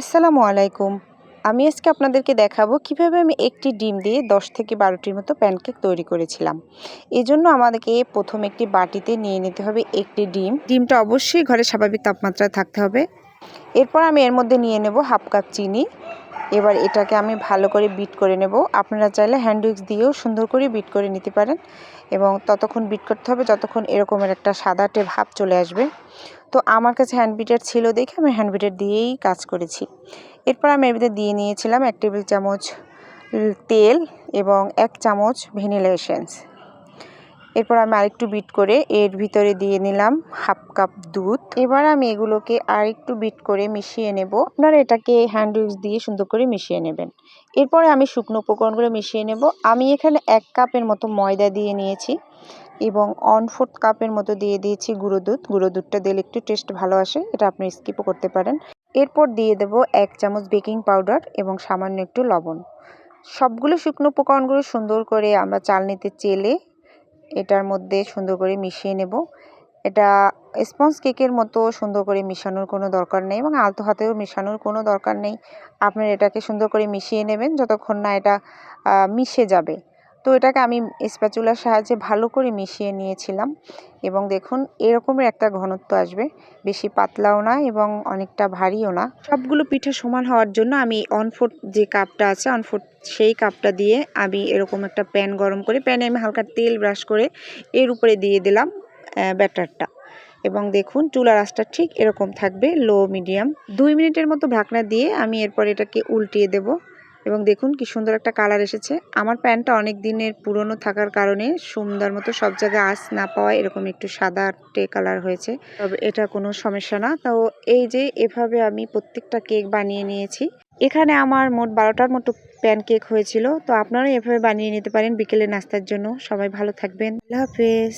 আসসালামু আলাইকুম। আমি আজকে আপনাদেরকে দেখাবো কীভাবে আমি একটি ডিম দিয়ে 10 থেকে বারোটির মতো প্যানকেক তৈরি করেছিলাম। এজন্য জন্য আমাদেরকে প্রথম একটি বাটিতে নিয়ে নিতে হবে একটি ডিম। ডিমটা অবশ্যই ঘরে স্বাভাবিক তাপমাত্রায় থাকতে হবে। এরপর আমি এর মধ্যে নিয়ে নেব হাফ কাপ চিনি। এবার এটাকে আমি ভালো করে বিট করে নেব। আপনারা চাইলে হ্যান্ড উইক্স দিয়েও সুন্দর করে বিট করে নিতে পারেন এবং ততক্ষণ বিট করতে হবে যতক্ষণ এরকমের একটা সাদাটে ভাব চলে আসবে। তো আমার কাছে হ্যান্ড বিটার ছিল দেখে আমি হ্যান্ড বিটার দিয়েই কাজ করেছি। এরপর আমি এর দিয়ে নিয়েছিলাম এক টেবিল চামচ তেল এবং এক চামচ ভ্যানিলা এসেন্স। এরপর আমি আরেকটু বিট করে এর ভিতরে দিয়ে নিলাম হাফ কাপ দুধ। এবার আমি এগুলোকে আরেকটু বিট করে মিশিয়ে নেব। আপনারা এটাকে হ্যান্ড দিয়ে সুন্দর করে মিশিয়ে নেবেন। এরপরে আমি শুকনো উপকরণগুলো মিশিয়ে নেব। আমি এখানে এক কাপের মতো ময়দা দিয়ে নিয়েছি এবং অন ফোর্থ কাপের মতো দিয়ে দিয়েছি গুঁড়ো দুধ। গুঁড়ো দুধটা দিলে একটু টেস্ট ভালো আসে, এটা আপনি স্কিপও করতে পারেন। এরপর দিয়ে দেব এক চামচ বেকিং পাউডার এবং সামান্য একটু লবণ। সবগুলো শুকনো উপকরণগুলো সুন্দর করে আমরা চালনিতে চেলে এটার মধ্যে সুন্দর করে মিশিয়ে নেব। এটা স্পঞ্জ কেকের মতো সুন্দর করে মিশানোর কোনো দরকার নেই এবং আলতো হাতেও মিশানোর কোনো দরকার নেই। আপনার এটাকে সুন্দর করে মিশিয়ে নেবেন যতক্ষণ না এটা মিশে যাবে। তো এটাকে আমি স্প্যাচুলার সাহায্যে ভালো করে মিশিয়ে নিয়েছিলাম এবং দেখুন এরকমের একটা ঘনত্ব আসবে। বেশি পাতলাও না এবং অনেকটা ভারীও না। সবগুলো পিঠা সমান হওয়ার জন্য আমি অনফোর্ট যে কাপটা আছে অনফোর্ট সেই কাপটা দিয়ে আমি এরকম একটা প্যান গরম করে, প্যানে আমি হালকা তেল ব্রাশ করে এর উপরে দিয়ে দিলাম ব্যাটারটা। এবং দেখুন চুলার আঁচটা ঠিক এরকম থাকবে লো মিডিয়াম দুই মিনিটের মতো ঢাকনা দিয়ে আমি এরপর এটাকে উল্টিয়ে দেবো। এবং দেখুন কি সুন্দর একটা কালার এসেছে। আমার প্যান্টটা অনেক দিনের পুরনো থাকার কারণে সুন্দর মতো সব জায়গায় আঁচ না পাওয়া এরকম একটু সাদা টে কালার হয়েছে। তবে এটা কোনো সমস্যা না। তো এই যে এভাবে আমি প্রত্যেকটা কেক বানিয়ে নিয়েছি। এখানে আমার মোট বারোটার মতো প্যান কেক হয়েছিল। তো আপনারাও এভাবে বানিয়ে নিতে পারেন বিকেলে নাস্তার জন্য। সবাই ভালো থাকবেন। আল্লাহ হাফেজ।